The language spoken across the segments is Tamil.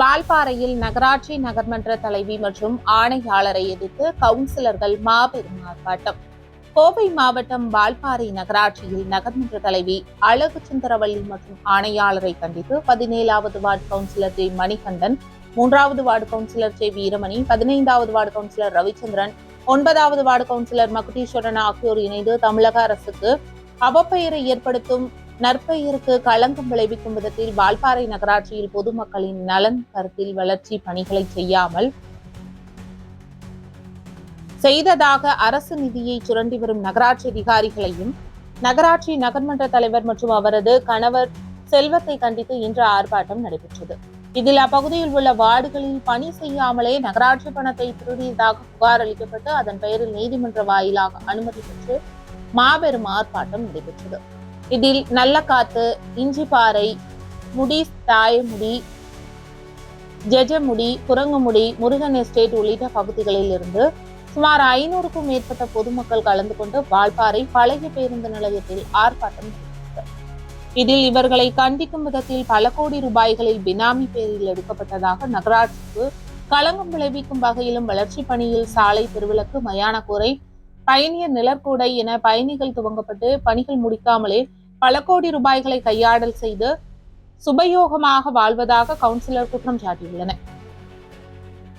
வால்பாறையில் நகராட்சி நகர்மன்ற தலைவி மற்றும் ஆணையாளரை எதிர்த்து கவுன்சிலர்கள் மாபெரும் ஆர்ப்பாட்டம். கோவை மாவட்டம் வால்பாறை நகராட்சியில் நகர்மன்ற தலைவி அழகு சுந்தரவள்ளி மற்றும் ஆணையாளரை கண்டித்து பதினேழாவது வார்டு கவுன்சிலர் ஜே. மணிகண்டன் மூன்றாவது வார்டு கவுன்சிலர் ஜே. வீரமணி பதினைந்தாவது வார்டு கவுன்சிலர் ரவிச்சந்திரன் ஒன்பதாவது வார்டு கவுன்சிலர் மகுடீஸ்வரன் ஆகியோர் இணைந்து தமிழக அரசுக்கு அவப்பெயரை ஏற்படுத்தும் நற்பெயருக்கு களங்கம் விளைவிக்கும் விதத்தில் வால்பாறை நகராட்சியில் பொதுமக்களின் நலன் கருத்தில் வளர்ச்சி பணிகளை செய்யாமல் செய்ததாக அரசு நிதியை சுரண்டி வரும் நகராட்சி அதிகாரிகளையும் நகராட்சி நகர்மன்ற தலைவர் மற்றும் அவரது கணவர் செல்வத்தை கண்டித்து இன்று ஆர்ப்பாட்டம் நடைபெற்றது. இதில் அப்பகுதியில் உள்ள வார்டுகளில் பணி செய்யாமலே நகராட்சி பணத்தை திருடியதாக புகார் அளிக்கப்பட்டு அதன் பெயரில் நீதிமன்ற வாயிலாக அனுமதி பெற்று மாபெரும் ஆர்ப்பாட்டம் நடைபெற்றது. இதில் நல்லக்காத்து இஞ்சிப்பாறை முடி தாயமுடி ஜெஜமுடி குரங்குமுடி முருகன் எஸ்டேட் உள்ளிட்ட பகுதிகளில் இருந்து சுமார் ஐநூறுக்கும் மேற்பட்ட பொதுமக்கள் கலந்து கொண்டு வால்பாறை பழைய பேருந்து நிலையத்தில் ஆர்ப்பாட்டம் இதில் இவர்களை கண்டிக்கும் விதத்தில் பல கோடி ரூபாய்களில் பினாமி பேரில் எடுக்கப்பட்டதாக நகராட்சிக்கு களங்கம் விளைவிக்கும் வகையிலும் வளர்ச்சி பணியில் சாலை திருவிளக்கு மயான கூரை பயணியர் நிழற்கூடை என பயணிகள் துவங்கப்பட்டு பணிகள் முடிக்காமலே பல கோடி ரூபாய்களை கையாடல் செய்து சுபயோகமாக வாழ்வதாக கவுன்சிலர் குற்றம் சாட்டியுள்ளனர்.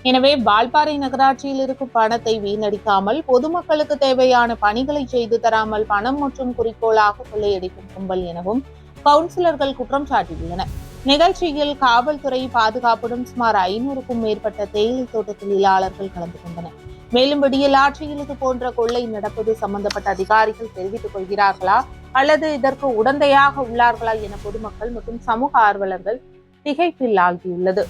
எனவே வால்பாறை நகராட்சியில் இருக்கும் பணத்தை வீணடிக்காமல் பொதுமக்களுக்கு தேவையான பணிகளை செய்து தராமல் பணம் மற்றும் குறிக்கோளாக கொள்ளையடிக்கும் கும்பல் எனவும் கவுன்சிலர்கள் குற்றம் சாட்டியுள்ளனர். நிகழ்ச்சியில் காவல்துறை பாதுகாப்புடன் சுமார் ஐநூறுக்கும் மேற்பட்ட தேயிலை தோட்ட தொழிலாளர்கள் கலந்து கொண்டனர். மேலும் விடியல் ஆட்சியில் இது போன்ற கொள்ளை நடப்பது சம்பந்தப்பட்ட அதிகாரிகள் தெரிவித்துக் கொள்கிறார்களா? அல்லது இதற்கு உடந்தையாக உள்ளார்களா என பொதுமக்கள் மற்றும் சமூக ஆர்வலர்கள் திகைப்பில் ஆகியுள்ளது